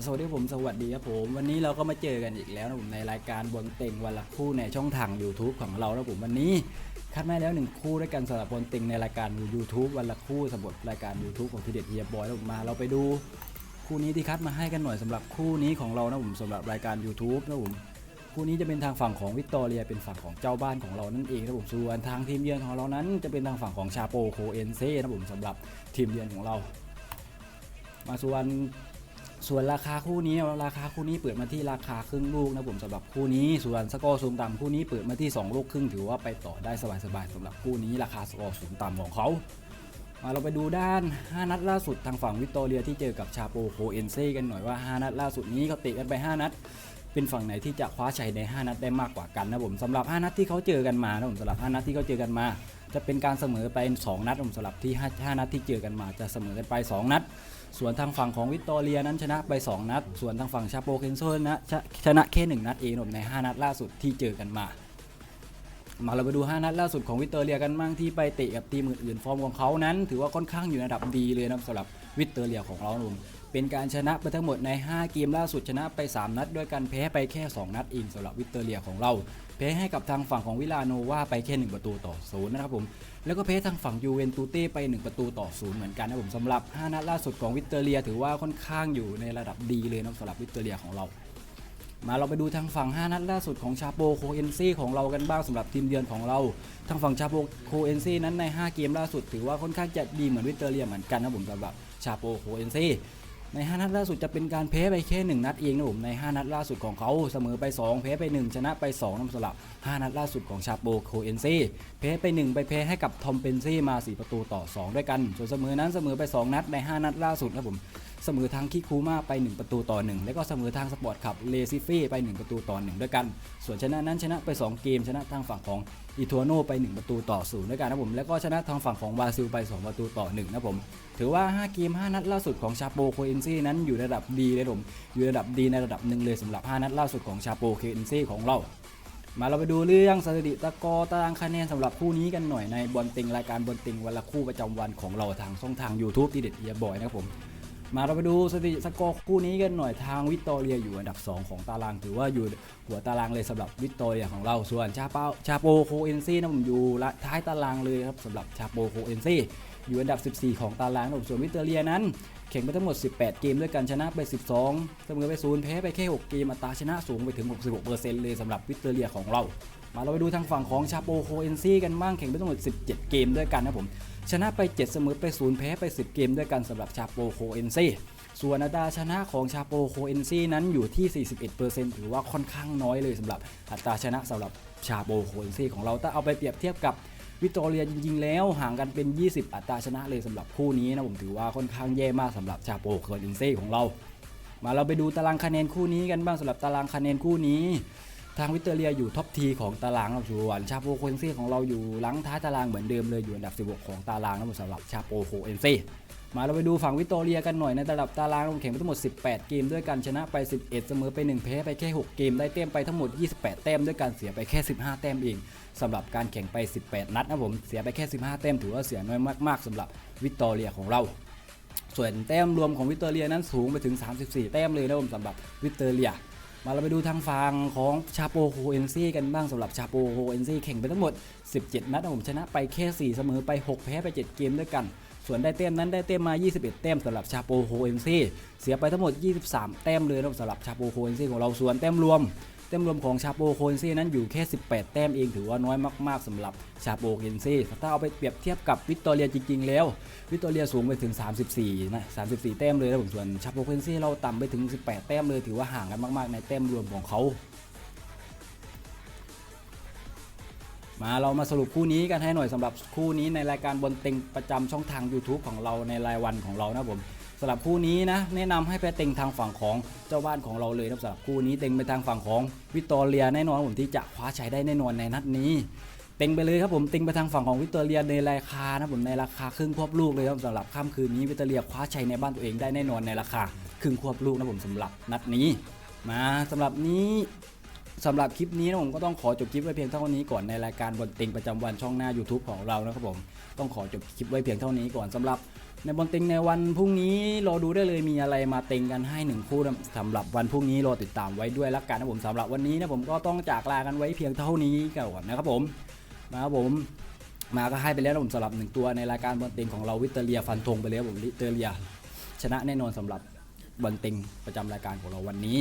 สวัสดีผมสวัสดีครับผมวันนี้เราก็มาเจอกันอีกแล้วนะผมในรายการบนเต็งวันละคู่ในช่องทาง YouTube ของเรานะผมวันนี้คัดมาแล้วหนึ่งคู่ด้วยกันสำหรับบนเต็งในรายการ YouTube วันละคู่สำหรับรายการ YouTube ของทีเด็ดเฮียบอยนะผมมาเราไปดู คู่นี้ที่คัดมาให้กันหน่อยสำหรับคู่นี้ของเรานะผมสำหรับรายการ YouTube นะผมคู่นี้จะเป็นทางฝั่งของวิกตอเรียเป็นฝั่งของเจ้าบ้านของเรานั่นเองนะผมส่วนทางทีมเยือนของเรานั้น จะเป็นทางฝั่งของชาโปโคเอนเซ่นะผมสำหรับทีมเยือนของเรา มาส่วน ส่วนราคาคู่นี้ราคาคู่นี้เปิดมาที่ราคาครึ่งลูกนะผมสำหรับคู่นี้ ส่วนสกอร์สูงต่ำคู่นี้เปิดมาที่ 2 ลูกครึ่งถือว่าไปต่อได้สบายๆสำหรับคู่นี้ราคาสกอร์สูงต่ำของเขามาเราไปดูด้าน 5 นัดล่าสุดทางฝั่งวิกตอเรียที่เจอกับชาโปโคเอนเซ่กันหน่อยว่า 5 นัดล่าสุดนี้เขาเตะกันไป 5 นัด เป็นฝั่งไหนที่จะคว้าชัยใน 5 นัดได้มากกว่ากันนะผมสำหรับ 5 นัดที่เขาเจอกันมานะผมสำหรับ 5 นัดที่เขาเจอกันมา จะเป็นการเสมอไป 2 นัดผมสำหรับที่ 5 นัดที่เจอกันมาจะเสมอกันไป 2 นัด ส่วนทางฝั่งของวิกตอเรียนั้นชนะไป 2 นัด ส่วนทางฝั่งชาโปเคนโซนะชนะชนะแค่1นัดเองผมใน 5 นัดล่าสุดที่เจอกันมา มาเราไปดู 5 นัดล่าสุดของวิกตอเรียกันบ้างที่ไปเตะกับทีมอื่นๆฟอร์มของเขานั้น ถือว่าค่อนข้างอยู่ในระดับดีเลยนะสำหรับวิกตอเรียของเรานุ่ม เป็นการชนะไปทั้งหมดใน 5 เกมล่าสุดชนะไป 3 นัด ด้วยกันแพ้ไปแค่ 2 นัดเองสำหรับวิกตอร์เรียของเรา แพ้ให้กับทางฝั่งของวิลาโนวาไปแค่ 1 ประตูต่อศูนย์นะครับผม แล้วก็แพ้ทางฝั่งยูเวนตูเต้ไป 1 ประตูต่อศูนย์เหมือนกันนะผมสำหรับ 5 นัดล่าสุดของวิกตอร์เรีย ถือว่าค่อนข้างอยู่ในระดับดีเลยนะสำหรับวิกตอร์เรียของเรามาเราไปดูทางฝั่ง 5 นัดล่าสุดของชาโปโคเอนซีของเรากันบ้างสำหรับทีมเยือนของเรา ทางฝั่งชาโปโคเอนซีนั้นใน 5 เกมล่าสุด ถือว่าค่อนข้างจะดีเหมือนวิกตอเรียเหมือนกันนะผมสำหรับชาโปโคเอนซี ใน 5 นัดล่าสุดจะเป็นการแพ้ไปแค่ 1 นัดเองนะผมใน 5 นัดล่าสุดของเขาเสมอไป 2 แพ้ไป 1 ชนะไป2นะสลับ 5 นัดล่าสุดของชาโปโคเอนซีแพ้ไป 1 ไปแพ้ให้กับทอมเปนซี่มา 4 ประตูต่อ 2 ด้วยกัน ส่วนเสมอนั้นเสมอไป 2 นัดใน 5 นัดล่าสุดนะผม เสมอทางคิคูมาไป 1 ประตูต่อ 1 แล้วก็เสมอทางสปอร์ตขับเลซิฟี่ไป 1 ประตูต่อ 1 ด้วยกัน ส่วนชนะนั้นชนะไป 2 เกมชนะทางฝั่งของอิทัวโนไป 1 ประตูต่อ0ด้วยกันนะผมแล้วก็ชนะทางฝั่งของบราซิลไป 2 ประตูต่อ 1 นะผม ถือว่า 5 เกม 5 นัดล่าสุดของชาโปโคเอนซี่นั้นอยู่ระดับดีเลยผมอยู่ระดับดีในระดับหนึ่งเลยสำหรับ 5 นัดล่าสุดของชาโปโคเอนซี่ของเรามาเราไปดูเรื่องสถิติตะกอตารางคะแนนสำหรับคู่นี้กันหน่อยในบอลติงรายการบอลติงวันละคู่ประจำวันของเราทางช่องทาง YouTube ที่เด็ดเอียบอยนะครับผม มาเราไปดูสถิติสกอร์คู่นี้กันหน่อยทางวิตตอเรียอยู่อันดับ 2 ของตาราง ถือว่าอยู่หัวตารางเลยสำหรับวิตตอเรียของเราส่วนชาเปาชาโปโคเอนซี่นะผมอยู่ท้ายตารางเลยครับสำหรับชาโปโคเอนซี่ อยู่อันดับ 14 ของตารางนะผมส่วนวิกตอเรียนั้น แข่งไปทั้งหมด 18 เกมด้วยกันชนะไป 12 เสมอไป 0 แพ้ไปแค่ 6 เกมอัตราชนะสูงไปถึง 66%เลยสำหรับวิกตอเรียของเรา มาเราไปดูทางฝั่งของชาโปโคเอนซี่กันบ้างแข่งไปทั้งหมด 17 เกมด้วยกันนะผมชนะไป 7 เสมอไป 0 แพ้ไป 10 เกมด้วยกันสำหรับชาโปโคเอนซี่ส่วนอัตราชนะของชาโปโคเอนซี่นั้นอยู่ที่ 41%ถือว่าค่อนข้างน้อยเลยสำหรับอัตราชนะสำหรับชาโปโคเอนซี่ของเราถ้าเอาไปเปรียบเทียบกับ วิตอเรียจริงๆแล้วห่างกันเป็น 20 อัตราชนะเลยสำหรับคู่นี้นะผมถือว่าค่อนข้างแย่มากสำหรับชาโปโคเอนซี่ของเรา มาเราไปดูตารางคะแนนคู่นี้กันบ้างสำหรับตารางคะแนนคู่นี้ ทางวิกตอเรียอยู่ท็อปทีของตารางครับส่วนชาโปโคเอนซีของเราอยู่หลังท้ายตารางเหมือนเดิมเลยอยู่อันดับ 16 ของตารางนะผมสำหรับชาโปโคเอนซีมาเราไปดูฝั่งวิกตอเรียกันหน่อยในระดับตารางเราแข่งไปทั้งหมด 18 เกมด้วยกันชนะไป 11 เสมอไป 1 แพ้ไปแค่ 6 เกมได้แต้มไปทั้งหมด 28 แต้มด้วยกันเสียไปแค่ 15 แต้มเองสำหรับการแข่งไป 18 นัดนะผมเสียไปแค่ 15 แต้มถือว่าเสียน้อยมาก ๆสำหรับวิกตอเรียของเรา ส่วนแต้มรวมของวิกตอเรียนั้นสูงไปถึง 34 แต้มเลยนะผมสำหรับวิตอเรีย มาเราไปดูทางฝั่งของชาโปโฮเอนซี่กันบ้างสำหรับชาโปโฮเอนซี่แข่งไปทั้งหมด 17 นัดนะผมชนะไปแค่ 4 เสมอไป 6 แพ้ไป 7 เกมด้วยกัน ส่วนได้เต้มนั้นได้เต้มมา 21 เต้มสำหรับชาโปโฮเอนซี่เสียไปทั้งหมด 23 แต้มเลยนะสำหรับชาโปโฮเอนซี่ของเราส่วนแต้มรวม แต้มรวมของชาโปโคเอนซี่นั้นอยู่แค่ 18 แต้มเองถือว่าน้อยมาก ๆสำหรับชาโปโคนซี่ถ้าเอาไปเปรียบเทียบกับวิกตอเรียจริง ๆ แล้ว วิกตอเรียสูงไปถึง 34 นะ 34 แต้มเลยนะผมส่วนชาโปโคนซี่เราต่ำไปถึง 18 แต้มเลยถือว่าห่างกันมาก ๆ ในแต้มรวมของเขามาเรามาสรุปคู่นี้กันให้หน่อยสำหรับคู่นี้ในรายการบนเต็งประจำช่องทาง YouTube ของเราในรายวันของเรานะผม สำหรับคู่นี้นะแนะนำให้ไปเต็งทางฝั่งของเจ้าบ้านของเราเลยนะสำหรับคู่นี้เต็งไปทางฝั่งของวิกตอเรียแน่นอนผมที่จะคว้าชัยได้แน่นอนในนัดนี้เต็งไปเลยครับผมเต็งไปทางฝั่งของวิกตอเรียในราคานะผมในราคาครึ่งควบลูกเลยครับสำหรับค่ำคืนนี้วิกตอเรียคว้าชัยในบ้านตัวเองได้แน่นอนในราคาครึ่งควบลูกนะผมสำหรับนัดนี้ มาสำหรับนี้ สำหรับคลิปนี้นะผมก็ต้องขอจบคลิปไว้เพียงเท่านี้ก่อนในรายการบนเต็งประจำวันช่องหน้า YouTube ของเรานะครับผมต้องขอจบคลิปไว้เพียงเท่านี้ก่อนสำหรับ ในบอลต็งในวันพรุ่งนี้รอดูได้เลยมีอะไรมาเต็งกันให้หนึ่งคู่นะสำหรับวันพรุ่งนี้รอติดตามไว้ด้วยละกันนะผมสำหรับวันนี้นะผมก็ต้องจากลากันไว้เพียงเท่านี้ก่อนนะครับผมมาครับผมมาก็ให้ไปแล้วนะผมสำหรับหนึ่งตัวในรายการบอลต็งของเราวิเตอเรียฟันธงไปแล้วผมวิเตอเรียชนะแน่นอนสำหรับบอลต็งประจำรายการของเราวันนี้